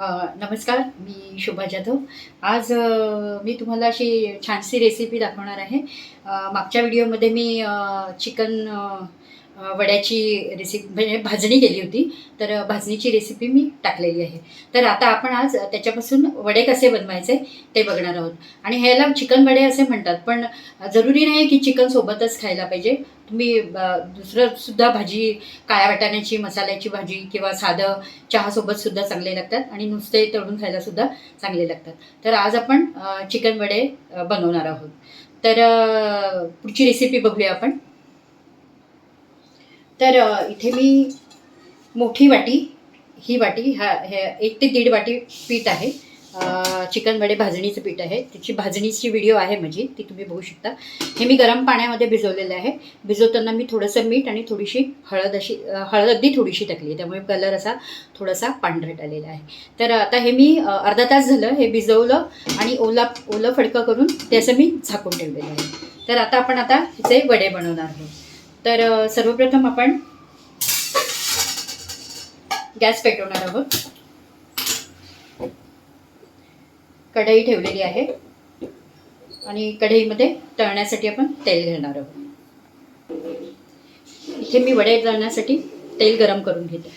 नमस्कार मी शोभा जाधव. आज मी तुम्हाला अशी छानशी रेसिपी दाखवणार आहे. मागच्या व्हिडिओमध्ये मी चिकन वड्याची रेसिपी म्हणजे भाजणी केली होती. तर भाजणीची रेसिपी मी टाकलेली आहे. तर आता आपण आज त्याच्यापासून वडे कसे बनवायचे ते बघणार आहोत. आणि ह्याला चिकन वडे असे म्हणतात. पण जरुरी नाही की चिकन सोबतच खायला पाहिजे. तुम्ही अ, दुसरं सुद्धा भाजी काळ्या वाटाण्याची मसाल्याची भाजी किंवा साधं चहासोबत सुद्धा चांगले लागतात आणि नुसते तळून खायला सुद्धा चांगले लागतात. तर आज आपण चिकन वडे बनवणार आहोत. तर पुढची रेसिपी बघूया आपण. तर इथे मी मोठी वाटी ही वाटी हा हे एक ते दीड वाटी पीठ आहे. चिकन वडे भाजणीचं पीठ आहे. तिची भाजणीची व्हिडिओ आहे माझी ती तुम्ही बघू शकता. हे मी गरम पाण्यामध्ये भिजवलेलं आहे. भिजवताना मी थोडंसं मीठ आणि थोडीशी हळद अशी हळद अगदी थोडीशी टाकली. त्यामुळे कलर असा थोडासा पांढरट आलेला आहे. तर आता हे मी अर्धा तास झालं हे भिजवलं आणि ओला ओलं फडकं करून त्याचं मी झाकून ठेवलेलं आहे. तर आता आपण आता ह्याचे वडे बनवणार आहोत. तर सर्वप्रथम आपण गॅस पेटवणार आहोत. कढई ठेवलेली आहे. आणि कढईमध्ये तळण्यासाठी आपण तेल घेणार आहोत. इथे मी वडे तळण्यासाठी तेल गरम करून घेते.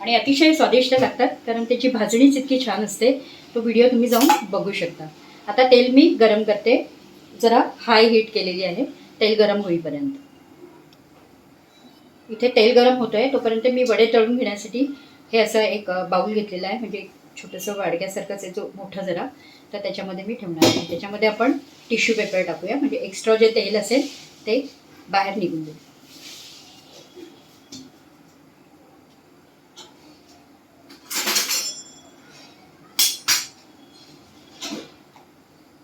आणि अतिशय स्वादिष्ट लागतात कारण त्याची भाजणीच इतकी छान असते. तो व्हिडिओ तुम्ही जाऊन बघू शकता. आता तेल मी गरम करते. जरा हाय हीट केलेली आहे. तेल गरम होईपर्यंत. इथे तेल गरम होतोय. तोपर्यंत मी वडे तळून घेण्यासाठी हे असं एक बाउल बाऊल घेतलेला आहे. म्हणजे एक छोटंसं वाडग्यासारखंच आहे जो मोठा जरा. तर त्याच्यामध्ये मी ठेवणार आहे. त्याच्यामध्ये आपण टिश्यू पेपर टाकूया. म्हणजे एक्स्ट्रा जे तेल असेल ते बाहेर निघून देऊ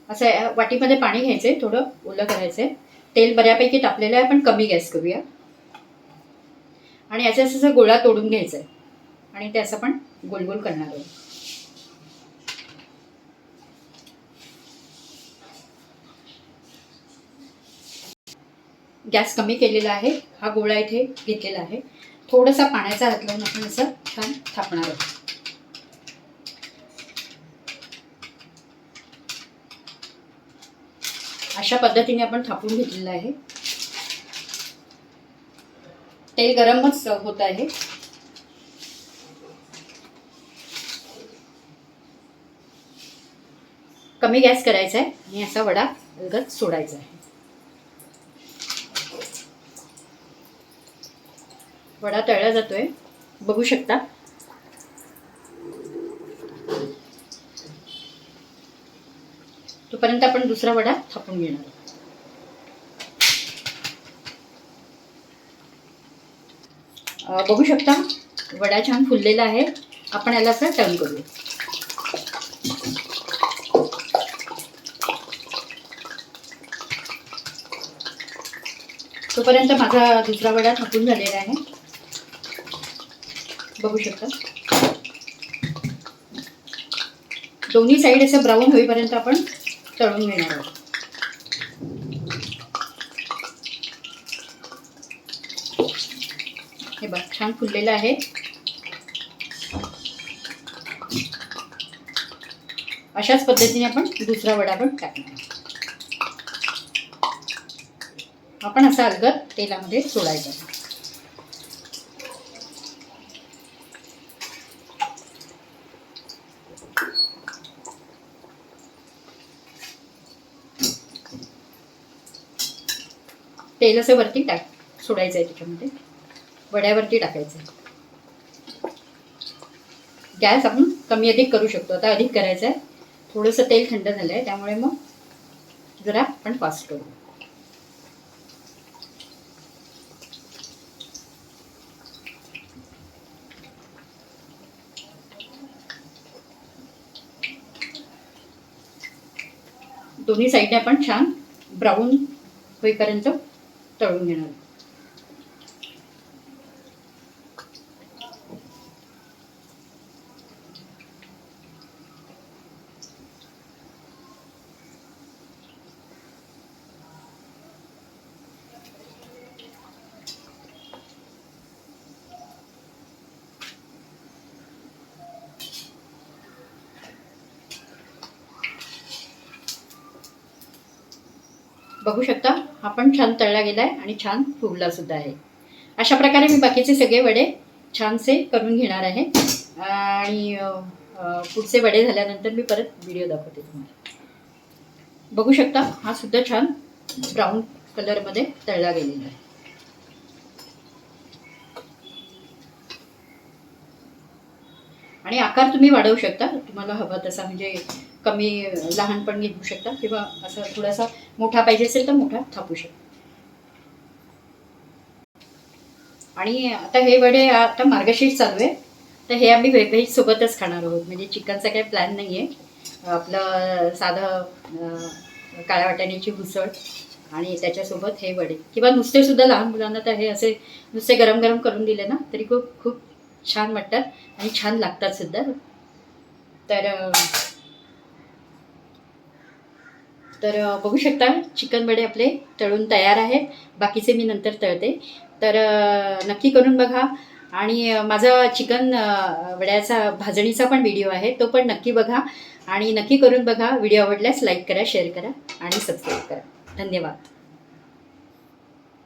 असं या वाटीमध्ये पाणी घ्यायचं आहे थोडं ओलं करायचं आहे तेल बऱ्यापैकी तापलेलं आहे पण कमी गॅस करूया. आणि याचं असं असं गोळा तोडून घ्यायचं आहे आणि ते असं पण गोल गोल करणार आहोत. गॅस कमी केलेला आहे हा गोळा इथे घेतलेला आहे. थोडासा पाण्याचा हात लावून आपण असं छान थापणार आहोत. अशा पद्धतीने आपण थापून घेतलेलं आहे. तेल गरमच होत आहे. कमी गॅस करायचा आहे. आणि असा वडा अलगद सोडायचा आहे. वडा तळला जातोय. बघू शकता. तोपर्यंत आपण दुसरा वडा थापून घेणार आहोत. बघू शकता. वडा छान फुललेला आहे. आपण याला असं टर्न करूया. तोपर्यंत माझा दुसरा वडा थापून झालेला आहे. बघू शकता. दोन्ही साईड असं ब्राऊन होईपर्यंत आपण तळून घेणार आहोत. हे बघ छान फुललेलं आहे. अशाच पद्धतीने आपण दुसरा वडा पण टाकणार आहोत. आपण असा अलगद तेलामध्ये सोडायचा. आहे. तेल असं वरती टाक सोडायचं आहे त्याच्यामध्ये. वड्यावरती टाकायचं आहे. गॅस आपण कमी अधिक करू शकतो. आता अधिक करायचं आहे. थोडंसं तेल थंड झालं आहे त्यामुळे मग जरा आपण फास्ट करू. दोन्ही साईडने आपण छान ब्राऊन होईपर्यंत तळून घेणार बघू शकता. हा पण छान तळला गेला आहे आणि छान फुगला सुद्धा आहे. अशा प्रकारे मी बाकीचे सगळे वडे छानसे करून घेणार आहे. आणि पुढचे वडे झाल्यानंतर मी परत व्हिडिओ दाखवते तुम्हाला. बघू शकता हा सुद्धा छान ब्राऊन कलरमध्ये तळला गेलेला आहे. आणि आकार तुम्ही वाढवू शकता. तुम्हाला हवा तसा म्हणजे कमी लहान पण घेऊ शकता किंवा असं थोडासा मोठा पाहिजे असेल तर मोठा थापू शकता. आणि आता हे वडे आता मार्गशीर्ष चालू आहे. तर हे आम्ही वेगवेगळी सोबतच खाणार आहोत. म्हणजे चिकनचा काही प्लॅन नाही आहे आपलं साधं काळ्या वाटाण्याची उसळ आणि त्याच्यासोबत हे वडे. किंवा नुसते सुद्धा लहान मुलांना तर हे असे नुसते गरम गरम करून दिले ना तरी खूप खूप छान वाटतात आणि छान लागतात सुद्धा. तर तर बघू शकता चिकन वडे आपले तळून तयार आहेत. बाकीचे मी नंतर तळते. तर नक्की करून बघा. आणि माझा चिकन वड्याचा भाजणीचा पण व्हिडिओ आहे. तो पण नक्की बघा. आणि नक्की करून बघा. व्हिडिओ आवडल्यास लाईक करा शेअर करा आणि सबस्क्राईब करा. धन्यवाद.